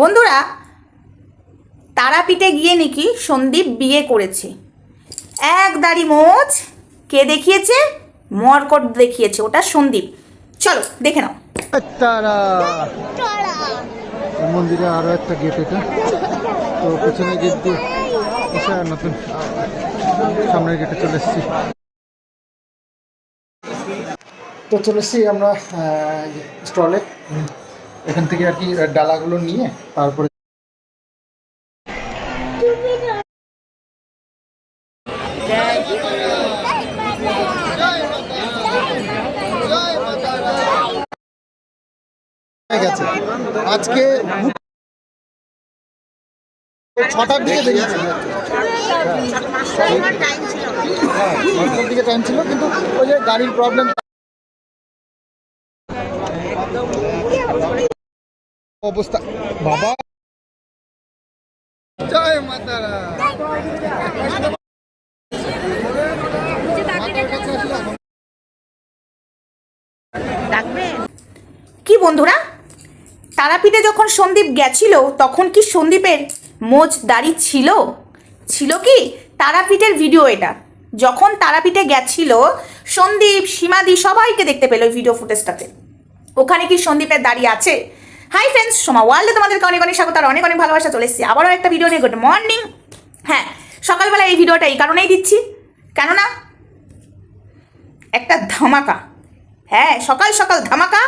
বন্ধুরা তারাপীঠে গিয়ে নাকি সন্দীপ বিয়ে করেছে। এক দাড়ি মোচ কে দেখিয়েছে? মরকট দেখিয়েছে ওটা সন্দীপ। চলো দেখে নাও। তারা। মন্দিরে আরও একটা গেট এটা। তো পেছনে গেট দিয়ে এসে নতুন সামনের গেটে চলে এসেছি। তো চলে এসেছি আমরা স্টলে এখান থেকে আর কি ডালাগুলো নিয়ে তারপরে আজকে ছটার দিকে বেরিয়েছে হ্যাঁ ছটার দিকে টাইম ছিল। কিন্তু ওই যে গাড়ির প্রবলেম অবস্থা। বাবা। জয় মাতারা। কি বন্ধুরা? তারাপীঠে যখন সন্দীপ গেছিল, তখন কি সন্দীপের মোজ দাড়ি ছিল? ছিল কি? তারাপীঠের ভিডিও এটা। যখন তারাপীঠে গেছিল, সন্দীপ, সীমাদি সবাইকে দেখতে পেল ভিডিও ফুটেজটাতে ওখানে কি সন্দীপের দাড়ি আছে? হাই ফ্রেন্ডস সোমা ওয়ার্ল্ডে তোমাদেরকে অনেক অনেক স্বাগত আর অনেক অনেক ভালোবাসা, চলে এসেছি আবারও একটা ভিডিও নিয়ে। গুড মর্নিং হ্যাঁ সকালবেলা এই ভিডিওটা এই কারণেই দিচ্ছি। কেননা একটা ধামাকা। হ্যাঁ সকাল সকাল ধামাকা,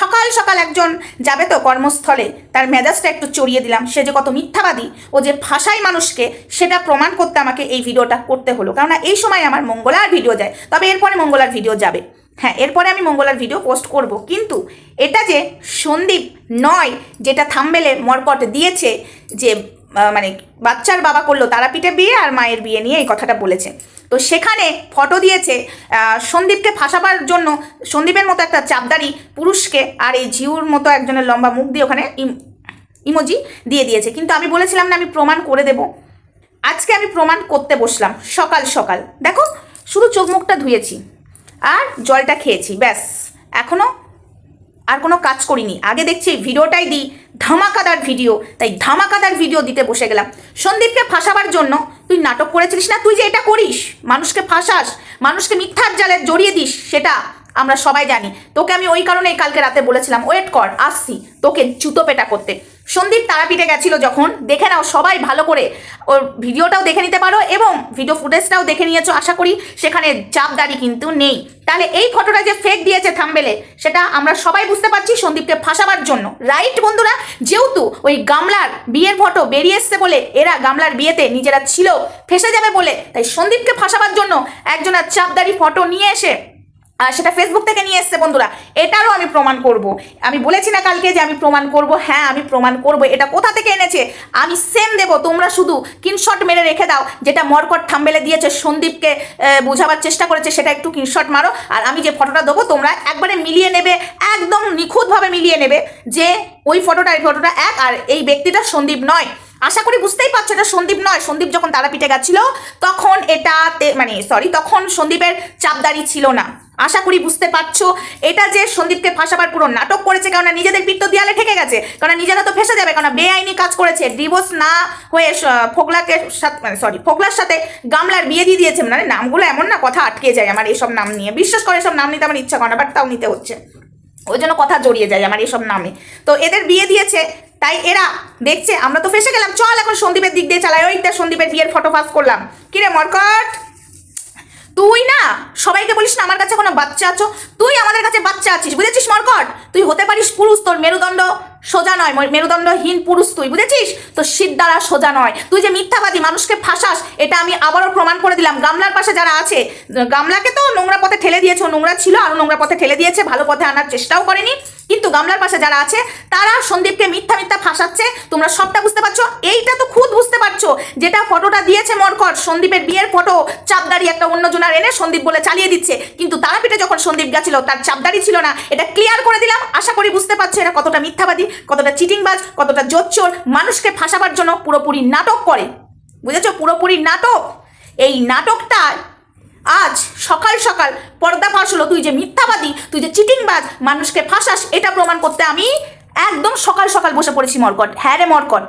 সকাল সকাল একজন যাবে তো কর্মস্থলে। তার মেজাজটা একটু চড়িয়ে দিলাম। সে যে কত মিথ্যাবাদী, ও যে ভাষায় মানুষকে, সেটা প্রমাণ করতে আমাকে এই ভিডিওটা করতে হলো। কেননা এই সময় আমার মঙ্গলার ভিডিও যায়। তবে এরপরে মঙ্গলার ভিডিও যাবে। হ্যাঁ এরপরে আমি মঙ্গলার ভিডিও পোস্ট করব। কিন্তু এটা যে সন্দীপ নয়, যেটা থাম্বেলে মরকট দিয়েছে যে মানে বাচ্চার বাবা করল তারাপীঠে বিয়ে আর মায়ের বিয়ে নিয়ে এই কথাটা বলেছে। তো সেখানে ফটো দিয়েছে সন্দীপকে ফাঁসাবার জন্য সন্দীপের মতো একটা চাপদারি পুরুষকে আর এই ঝিউর মতো একজনের লম্বা মুখ দিয়ে ওখানে ইম- ইমোজি দিয়ে দিয়েছে। কিন্তু আমি বলেছিলাম না আমি প্রমাণ করে দেব। আজকে আমি প্রমাণ করতে বসলাম, সকাল সকাল। দেখো, শুধু চোখ মুখটা ধুয়েছি। আর জলটা খেয়েছি, ব্যাস। এখনও আর কোনো কাজ করিনি। আগে দেখছি ভিডিওটাই দিই, ধামাকাদার ভিডিও। তাই ধামাকাদার ভিডিও দিতে বসে গেলাম। সন্দীপকে ফাঁসাবার জন্য তুই নাটক করেছিলিস না? তুই যে এটা করিস, মানুষকে ফাঁসাস, মানুষকে মিথ্যার জালে জড়িয়ে দিস, সেটা আমরা সবাই জানি। তোকে আমি ওই কারণেই কালকে রাতে বলেছিলাম, ওয়েট কর, আসছি। তোকে জুতো পেটা করতে। সন্দীপ তারাপীঠে গেছিল যখন। দেখে নাও সবাই ভালো করে। ওর ভিডিওটাও দেখে নিতে পারো এবং ভিডিও ফুটেজটাও দেখে নিয়েছো, আশা করি সেখানে চাপদারি কিন্তু নেই। তাহলে এই ফটোটা যে ফেক দিয়েছে থাম্বেলে, সেটা আমরা সবাই বুঝতে পারছি সন্দীপকে ফাঁসাবার জন্য। রাইট বন্ধুরা? যেহেতু ওই গামলার বিয়ের ফটো বেরিয়ে এসছে বলে এরা গামলার বিয়েতে নিজেরা ছিল, ফেসে যাবে বলে, তাই সন্দীপকে ফাঁসাবার জন্য একজনের চাপদারি ফটো নিয়ে এসে সেটা ফেসবুক থেকে নিয়ে এসছে বন্ধুরা। এটারও আমি প্রমাণ করব। আমি বলেছি না কালকে যে আমি প্রমাণ করব। হ্যাঁ আমি প্রমাণ করব। এটা কোথা থেকে এনেছে? আমি সেম দেব, তোমরা শুধু কিনশট মেরে রেখে দাও। যেটা মরকট থাম্বেলে দিয়েছে, সন্দীপকে বোঝাবার চেষ্টা করেছে, সেটা একটু কিনশট মারো। আর আমি যে ফটোটা দেবো, তোমরা একবারে মিলিয়ে নেবে, একদম নিখুঁতভাবে মিলিয়ে নেবে যে ওই ফটোটা এই ফটোটা এক আর এই ব্যক্তিটা সন্দীপ নয়। আশা করি বুঝতেই পারছ এটা সন্দীপ নয়। সন্দীপ যখন তারাপীঠে গেছিল, তখন এটাতে মানে সরি তখন সন্দীপের চাপদারি ছিল না। আশা করি বুঝতে পারছ। এটা যে সন্দীপকে ফাঁসাবার পুরো নাটক করেছে, কেননা নিজেদের পিত্ত দেয়ালে ঠেকে গেছে কারণ নিজেরা তো ফেসে যাবে কারণ বেআইনি কাজ করেছে ডিভোর্স না হয়ে ফোকলাকে মানে সরি ফোকলার সাথে গামলার বিয়ে দিয়ে দিয়েছে মানে নামগুলো এমন না, কথা আটকে যায় আমার এইসব নাম নিয়ে। বিশ্বাস করে এসব নাম নিতে আমার ইচ্ছা করে না বাট তাও নিতে হচ্ছে। ওই জন্য কথা জড়িয়ে যায় আমার এসব নামে। তো এদের বিয়ে দিয়েছে, তাই এরা দেখছে, আমরা তো ফেসে গেলাম, চল এখন সন্দীপের দিক দিয়ে চালাই। ওইটা সন্দীপের বিয়ের ফটো পাস করলাম। কিরে মরকট? তুই না, সবাইকে বলিস না আমার কাছে কোনো বাচ্চা আছো, তুই আমাদের কাছে বাচ্চা আছিস, বুঝেছিস মরকট? তুই হতে পারিস পুরুষ, তোর মেরুদণ্ড সোজা নয় মেরুদণ্ডহীন পুরুষ তুই, বুঝেছিস? তো শীত দ্বারা সোজা নয়। তুই যে মিথ্যাবাদী, মানুষকে ফাঁসাস, এটা আমি আবারও প্রমাণ করে দিলাম। গামলার পাশে যারা আছে, গামলাকে তো নোংরা পথে ঠেলে দিয়েছে, নোংরা ছিল, আরও নোংরা পথে ঠেলে দিয়েছে, ভালো পথে আনার চেষ্টাও করেনি। কিন্তু গামলার পাশে যারা আছে, তারা সন্দীপকে মিথ্যা মিথ্যা ফাঁসাচ্ছে। তোমরা সবটা বুঝতে পারছ? এইটা তো খুদ বুঝতে পারছ। যেটা ফটোটা দিয়েছে মরকট, সন্দীপের বিয়ের ফটো চাপদারি একটা অন্য জনার এনে সন্দীপ বলে চালিয়ে দিচ্ছে। কিন্তু তারাপীঠে যখন সন্দীপ গেছিল, তার চাপদারি ছিল না। এটা ক্লিয়ার করে দিলাম। আশা করি বুঝতে পারছ এরা কতটা মিথ্যাবাদী, কতটা চিটিংবাজ, কতটা জোচ্চোর। মানুষকে ফাঁসাবার জন্য পুরোপুরি নাটক করে। বুঝেছ? পুরোপুরি নাটক। এই নাটকটা আজ সকাল সকাল পর্দা ফাঁস হলো। তুই যে মিথ্যাবাদী, তুই যে চিটিংবাজ, মানুষকে ফাঁসাস, এটা প্রমাণ করতে আমি একদম সকাল সকাল বসে পড়েছি মরকট। হ্যাঁ রে মরকট।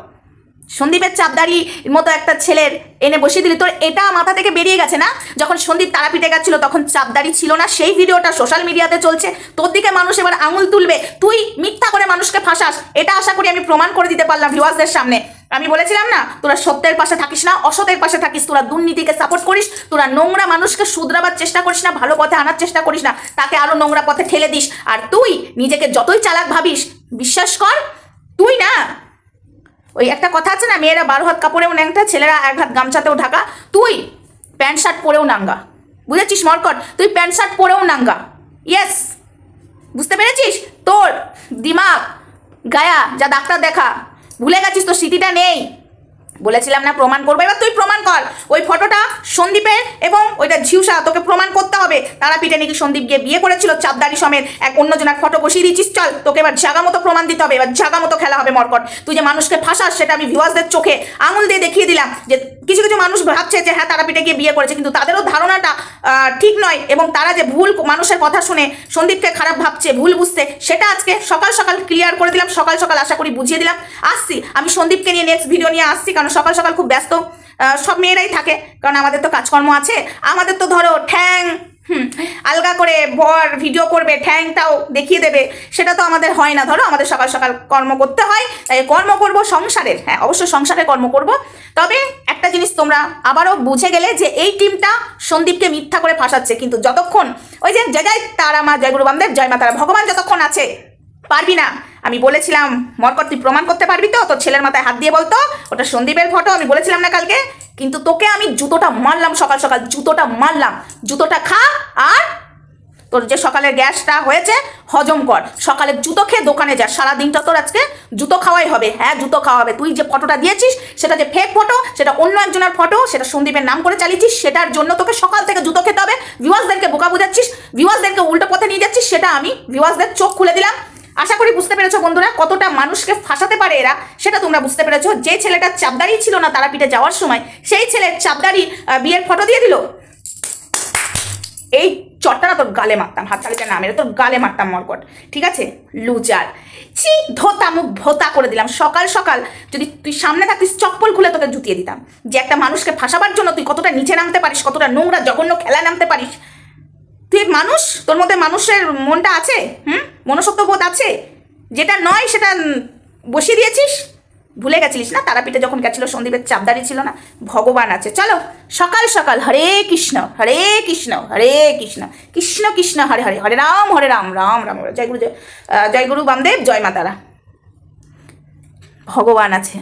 সন্দীপের চাপদারি মতো একটা ছেলের এনে বসিয়ে দিলি। তোর এটা মাথা থেকে বেরিয়ে গেছে না? যখন সন্দীপ তারাপীঠে গেছিল, তখন চাপদারি ছিল না? সেই ভিডিওটা সোশ্যাল মিডিয়াতে চলছে। তোর দিকে মানুষ এবার আঙুল তুলবে। তুই মিথ্যা করে মানুষকে ফাঁসাস, এটা আশা করি আমি প্রমাণ করে দিতে পারলাম ভিউয়ার্সদের সামনে। আমি বলেছিলাম না, তোরা সত্যের পাশে থাকিস না, অসতের পাশে থাকিস, তোরা দুর্নীতিকে সাপোর্ট করিস, তোরা নোংরা মানুষকে শুধরাবার চেষ্টা করিস না, ভালো পথে আনার চেষ্টা করিস না, তাকে আরও নোংরা পথে ঠেলে দিস। আর তুই নিজেকে যতই চালাক ভাবিস, বিশ্বাস কর, তুই না, ওই একটা কথা আছে না, মেয়েরা বারো হাত কাপড়েও ন্যাংটা, ছেলেরা এক হাত গামছাতেও ঢাকা, তুই প্যান্ট শার্ট পরেও নাঙ্গা। বুঝেছিস, মরকট? তুই প্যান্ট শার্ট পরেও নাঙ্গা। ইয়েস বুঝতে পেরেছিস? তোর, দিমাগ, গায়া, যা ডাক্তার দেখা। ভুলে গেছিস তো, স্মৃতিটা নেই। বলেছিলাম না, প্রমাণ করব। এবার তুই প্রমাণ কর। ওই ফটোটা সন্দীপের এবং ওইটা ঝিউসা, তোকে প্রমাণ করতে হবে। তারাপীঠে নাকি সন্দীপ গিয়ে বিয়ে করেছিল চাপদারি সমেত। এক অন্যজনের ফটো বসিয়ে দিয়েছিস চল, তোকে এবার জাগা মতো প্রমাণ দিতে হবে। এবার জাগা মতো খেলা হবে মরকট। তুই যে মানুষকে ফাঁসাস, সেটা আমি ভিউয়ার্সদের চোখে আঙুল দিয়ে দেখিয়ে দিলাম। যে কিছু কিছু মানুষ ভাবছে যে হ্যাঁ তারাপীঠে গিয়ে বিয়ে করেছে, কিন্তু তাদেরও ধারণাটা ঠিক নয় এবং তারা যে ভুল মানুষের কথা শুনে সন্দীপকে খারাপ ভাবছে, ভুল বুঝছে সেটা আজকে সকাল সকাল ক্লিয়ার করে দিলাম, সকাল সকাল আশা করি বুঝিয়ে দিলাম। আসছি, আমি সন্দীপকে নিয়ে নেক্সট ভিডিও নিয়ে আসছি, কারণ সকাল সকাল খুব ব্যস্ত। সব মেয়েরাই থাকে, কারণ আমাদের তো কাজকর্ম আছে। আমাদের তো ধরো ঠ্যাং আলগা করে ভর ভিডিও করবে ঠ্যাংটাও দেখিয়ে দেবে। সেটা তো আমাদের হয় না, ধরো আমাদের সকাল সকাল কর্ম করতে হয়, তাই কর্ম করব সংসারের হ্যাঁ অবশ্যই সংসারে কর্ম করব। তবে একটা জিনিস তোমরা আবারও বুঝে গেলে যে এই টিমটা সন্দীপকে মিথ্যা করে ফাঁসাচ্ছে, কিন্তু যতক্ষণ ওই যে জয় জয় তারা মা, জয় গুরু জয় মা তারা ভগবান যতক্ষণ আছে, পারবি না। আমি বলেছিলাম, মরকট, তুই প্রমাণ করতে পারবি তো? তোর ছেলের মাথায় হাত দিয়ে বলতো, ওটা সন্দীপের ফটো আমি বলেছিলাম না কালকে। কিন্তু তোকে আমি জুতোটা মারলাম সকাল সকাল, জুতোটা মারলাম। জুতোটা খা আর তোর যে সকালের গ্যাসটা হয়েছে, হজম কর। সকালে জুতো খেয়ে দোকানে যা। সারা দিনটা তোর আজকে জুতো খাওয়াই হবে। হ্যাঁ জুতো খাওয়া হবে। তুই যে ফটোটা দিয়েছিস, সেটা যে ফেক ফটো সেটা অন্য একজনের ফটো সেটা সন্দীপের নাম করে চালিয়েছিস, সেটার জন্য তোকে সকাল থেকে জুতো খেতে হবে। ভিউয়ার্সদেরকে বোকা বোঝাচ্ছিস ভিউয়ার্সদেরকে উল্টো পথে নিয়ে যাচ্ছিস, সেটা আমি ভিউয়ার্সদের চোখ খুলে দিলাম। আশা করি বুঝতে পেরেছ বন্ধুরা, কতটা মানুষকে ফাঁসাতে পারে এরা, সেটা তোমরা বুঝতে পেরেছ। যে ছেলেটা চাপদারি ছিল না তারাপীঠে যাওয়ার সময়, সেই ছেলের চাপদারি বিয়ের ফটো দিয়ে দিল। এই চটটা না তোর গালে মারতাম, হাত হাততালিটা না মেরে তোর গালে মারতাম মরকট, ঠিক আছে? লুজার। ছি, ধোতা মুখ ভোতা করে দিলাম। সকাল সকাল যদি তুই সামনে থাকিস চপ্পল খুলে তোকে জুতিয়ে দিতাম। যে একটা মানুষকে ফাঁসাবার জন্য তুই কতটা নিচে নামতে পারিস, কতটা নোংরা জঘন্য খেলায় নামতে পারিস। তুই মানুষ? তোর মধ্যে মানুষের মনটা আছে? হুম? মনসত্ব বোধ আছে? যেটা নয়, সেটা বসিয়ে দিয়েছিস? ভুলে গেছিলিস না? তারাপীঠে যখন গেছিল, সন্দীপের চাপদারি ছিল না? ভগবান আছে। চলো, সকাল সকাল হরে কৃষ্ণ হরে কৃষ্ণ হরে কৃষ্ণ কৃষ্ণ কৃষ্ণ, হরে হরে হরে রাম হরে রাম রাম রাম জয় গুরু জয় জয় গুরু বামদেব, জয় মাতারা ভগবান আছে।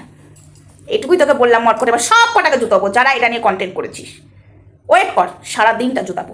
এটুকুই তোকে বললাম মট করে এবার সব কটাকে জুতাবো, যারা এটা নিয়ে কন্টেন্ট করেছিস। ওয়েট কর সারা দিনটা জুতাবো।